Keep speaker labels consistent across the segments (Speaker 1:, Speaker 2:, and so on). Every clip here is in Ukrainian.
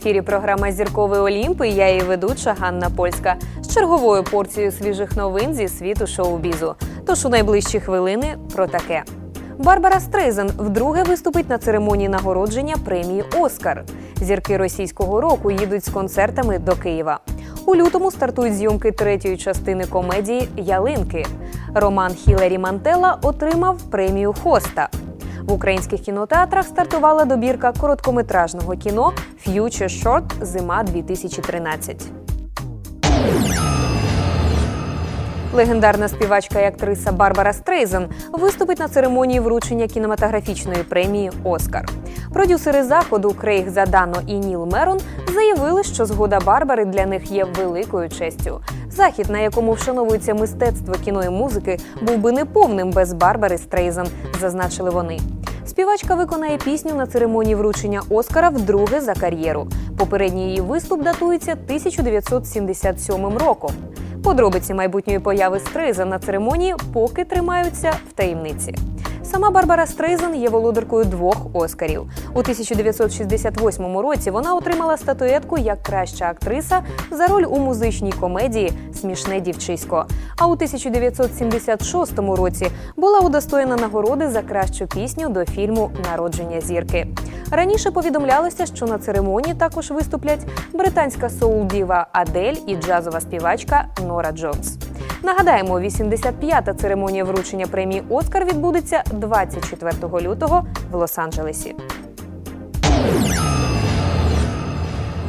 Speaker 1: Ефірі. Програма Зірковий Олімп. і Я її ведуча Ганна Польська з черговою порцією свіжих новин зі світу шоу-бізу. Тож у найближчі хвилини про таке. Барбара Стрейзен вдруге виступить на церемонії нагородження премії Оскар. Зірки російського року їдуть з концертами до Києва. У лютому стартують зйомки третьої частини комедії Ялинки. Роман Хіларі Мантела отримав премію Хоста. В українських кінотеатрах стартувала добірка короткометражного кіно Future Short Зима 2013. Легендарна співачка і актриса Барбара Стрейзен виступить на церемонії вручення кінематографічної премії Оскар. Продюсери заходу Крейг Задано і Ніл Мерон заявили, що згода Барбари для них є великою честю. Захід, на якому вшановується мистецтво кіно і музики, був би неповним без Барбари Стрейзен, зазначили вони. Співачка виконає пісню на церемонії вручення Оскара вдруге за кар'єру. Попередній її виступ датується 1977 роком. Подробиці майбутньої появи стриза на церемонії поки тримаються в таємниці. Сама Барбара Стрейзен є володаркою двох Оскарів. У 1968 році вона отримала статуетку як краща актриса за роль у музичній комедії Смішне дівчисько. А у 1976 році була удостоєна нагороди за кращу пісню до фільму Народження зірки. Раніше повідомлялося, що на церемонії також виступлять британська соул-діва Адель і джазова співачка Нора Джонс. Нагадаємо, 85-та церемонія вручення премії Оскар відбудеться 24 лютого в Лос-Анджелесі.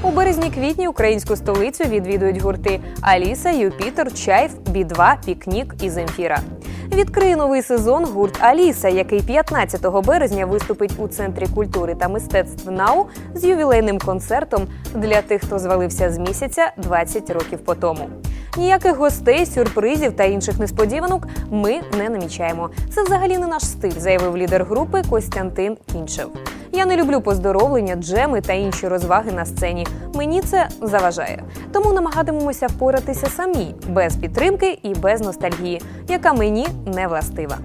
Speaker 1: У березні-квітні українську столицю відвідують гурти Аліса, Юпітер, Чайф, Бі-2, Пікнік і Земфіра. Відкриє новий сезон гурт Аліса, який 15 березня виступить у центрі культури та мистецтв НАУ з ювілейним концертом для тих, хто звалився з місяця 20 років по тому. Ніяких гостей, сюрпризів та інших несподіванок ми не намічаємо. Це взагалі не наш стиль, заявив лідер групи Костянтин Кінчев. Я не люблю поздоровлення, джеми та інші розваги на сцені. Мені це заважає. Тому намагатимемося впоратися самі, без підтримки і без ностальгії, яка мені не властива.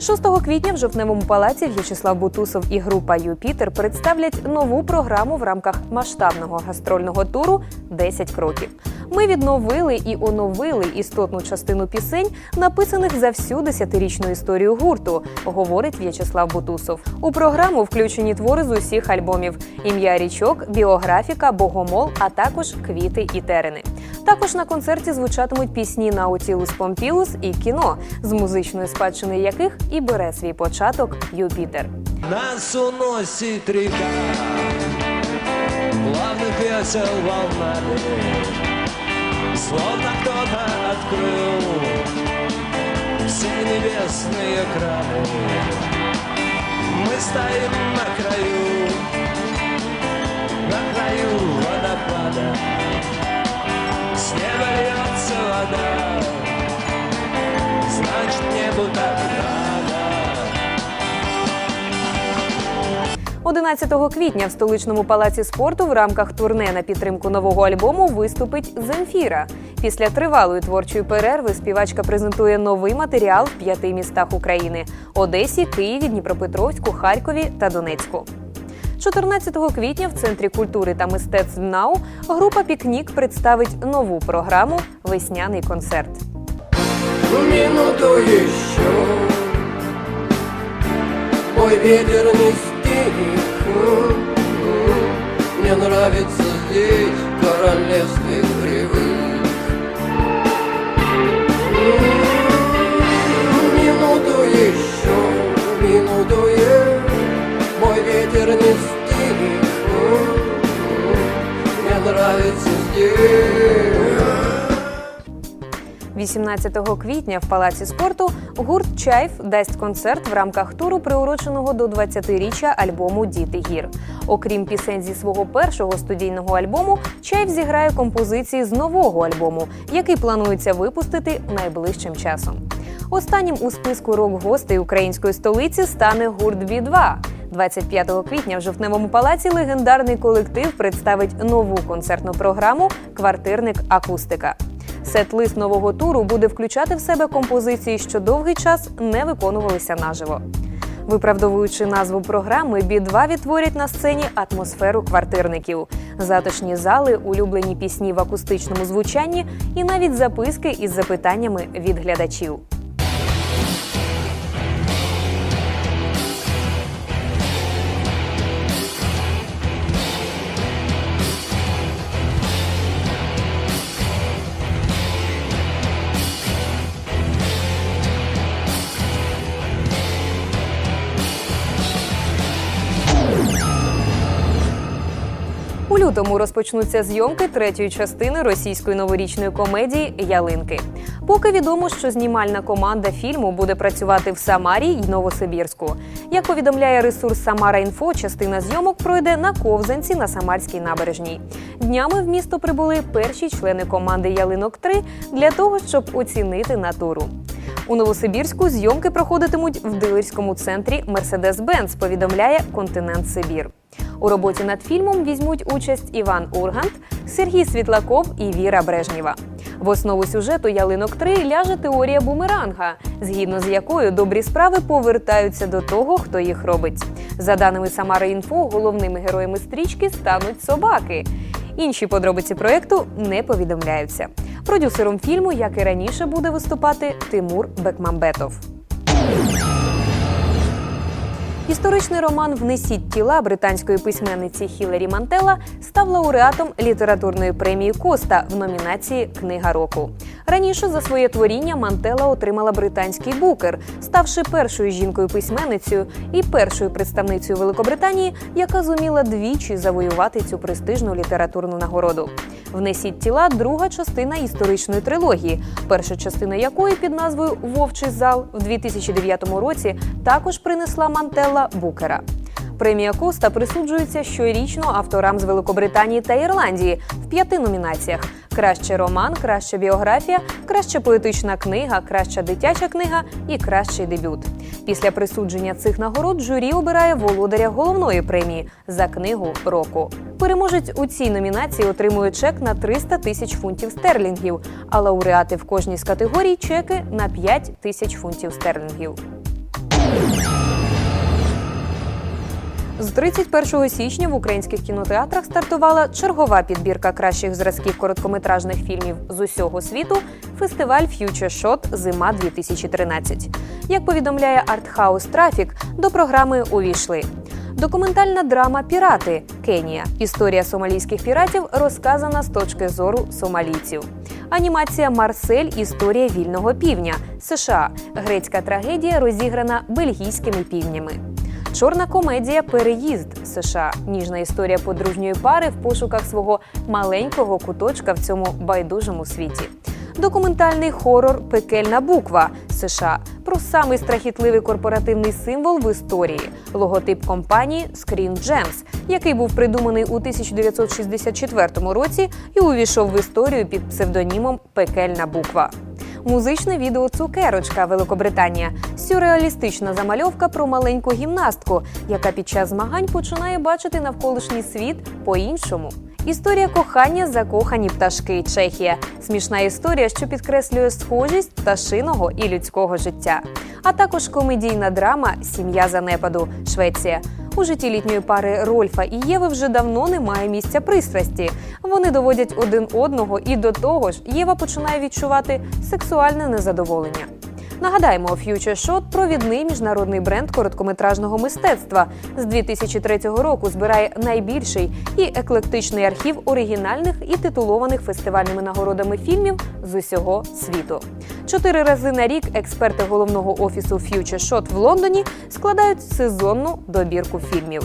Speaker 1: 6 квітня в жовтневому палаці В'ячеслав Бутусов і група Юпітер представлять нову програму в рамках масштабного гастрольного туру «10 кроків. Ми відновили і оновили істотну частину пісень, написаних за всю десятирічну історію гурту, говорить В'ячеслав Бутусов. У програму включені твори з усіх альбомів: ім'я річок, біографіка, богомол, а також квіти і терени. Також на концерті звучатимуть пісні Наутілус Помпілус і кіно, з музичної спадщини яких і бере свій початок Юпітер.
Speaker 2: Нас уносит река Плавных весел волнами Словно кто-то открыл Все небесные краны Мы стоим на краю На краю водопада С неба льется вода Значит небу так надо
Speaker 1: 11 квітня в столичному палаці спорту в рамках турне на підтримку нового альбому виступить Земфіра. Після тривалої творчої перерви співачка презентує новий матеріал в п'яти містах України: Одесі, Києві, Дніпропетровську, Харкові та Донецьку. 14 квітня в центрі культури та мистецтв НАУ група Пікнік представить нову програму Весняний концерт.
Speaker 3: минуту еще Мой ветер не стих Мне нравится здесь в
Speaker 1: 18 квітня в палаці спорту гурт Чайф дасть концерт в рамках туру, приуроченого до 20-річчя альбому Діти гір. Окрім пісень зі свого першого студійного альбому, Чайф зіграє композиції з нового альбому, який планується випустити найближчим часом. Останнім у списку рок-гостей української столиці стане гурт Бі-2. 25 квітня в жовтневому палаці легендарний колектив представить нову концертну програму Квартирник Акустика. Сет-лист нового туру буде включати в себе композиції, що довгий час не виконувалися наживо. Виправдовуючи назву програми, бі-2 відтворять на сцені атмосферу квартирників, затишні зали, улюблені пісні в акустичному звучанні і навіть записки із запитаннями від глядачів. Лютому розпочнуться зйомки третьої частини російської новорічної комедії Ялинки. Поки відомо, що знімальна команда фільму буде працювати в Самарі й Новосибірську. Як повідомляє ресурс Самара Інфо, частина зйомок пройде на ковзанці на Самарській набережній. Днями в місто прибули перші члени команди Ялинок 3 для того, щоб оцінити натуру. У Новосибірську зйомки проходитимуть в дилерському центрі Mercedes-Benz, повідомляє Континент Сибір. У роботі над фільмом візьмуть участь Іван Ургант, Сергій Світлаков і Віра Брежнєва. В основу сюжету ялинок 3 ляже теорія бумеранга, згідно з якою добрі справи повертаються до того, хто їх робить. За даними Самари Інфо, головними героями стрічки стануть собаки. Інші подробиці проєкту не повідомляються. Продюсером фільму, як і раніше, буде виступати Тимур Бекмамбетов. Історичний роман Внесіть тіла британської письменниці Хіларі Мантела став лауреатом літературної премії Коста в номінації Книга року. Раніше за своє творіння Мантела отримала британський букер, ставши першою жінкою-письменницею і першою представницею Великобританії, яка зуміла двічі завоювати цю престижну літературну нагороду. Внесіть тіла друга частина історичної трилогії, перша частина якої під назвою Вовчий зал в 2009 році також принесла Мантелла Букера. Премія Коста присуджується щорічно авторам з Великобританії та Ірландії в п'яти номінаціях: краще роман, краща біографія, краща поетична книга, краща дитяча книга і кращий дебют. Після присудження цих нагород журі обирає володаря головної премії за книгу року. Переможець у цій номінації отримує чек на 300 тисяч фунтів стерлінгів, а лауреати в кожній з категорій чеки на 5 тисяч фунтів стерлінгів. З 31 січня в українських кінотеатрах стартувала чергова підбірка кращих зразків короткометражних фільмів з усього світу. Фестиваль Future Shot Зима 2013. Як повідомляє Артхаус Трафік, до програми увійшли. Документальна драма Пірати Кенія. Історія сомалійських піратів розказана з точки зору сомалійців. Анімація Марсель. Історія вільного півня США. Грецька трагедія розіграна бельгійськими півнями. Чорна комедія Переїзд США. Ніжна історія подружньої пари в пошуках свого маленького куточка в цьому байдужому світі. Документальний хорор Пекельна буква США про самий страхітливий корпоративний символ в історії логотип компанії Screen Gems, який був придуманий у 1964 році і увійшов в історію під псевдонімом Пекельна буква. Музичне відео Цукерочка Великобританія сюрреалістична замальовка про маленьку гімнастку, яка під час змагань починає бачити навколишній світ по-іншому. Історія кохання закохані пташки Чехія. Смішна історія, що підкреслює схожість пташиного і людського життя. А також комедійна драма Сім'я занепаду Швеція. У житті літньої пари Рольфа і Єви вже давно немає місця пристрасті. Вони доводять один одного, і до того ж Єва починає відчувати сексуальне незадоволення. Нагадаємо, Future Shot – провідний міжнародний бренд короткометражного мистецтва. З 2003 року збирає найбільший і еклектичний архів оригінальних і титулованих фестивальними нагородами фільмів з усього світу. Чотири рази на рік експерти головного офісу Future Shot в Лондоні складають сезонну добірку фільмів.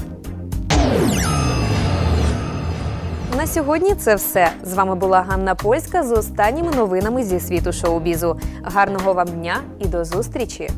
Speaker 1: На сьогодні це все. З вами була Ганна Польська з останніми новинами зі світу шоу-бізу. Гарного вам дня і до зустрічі!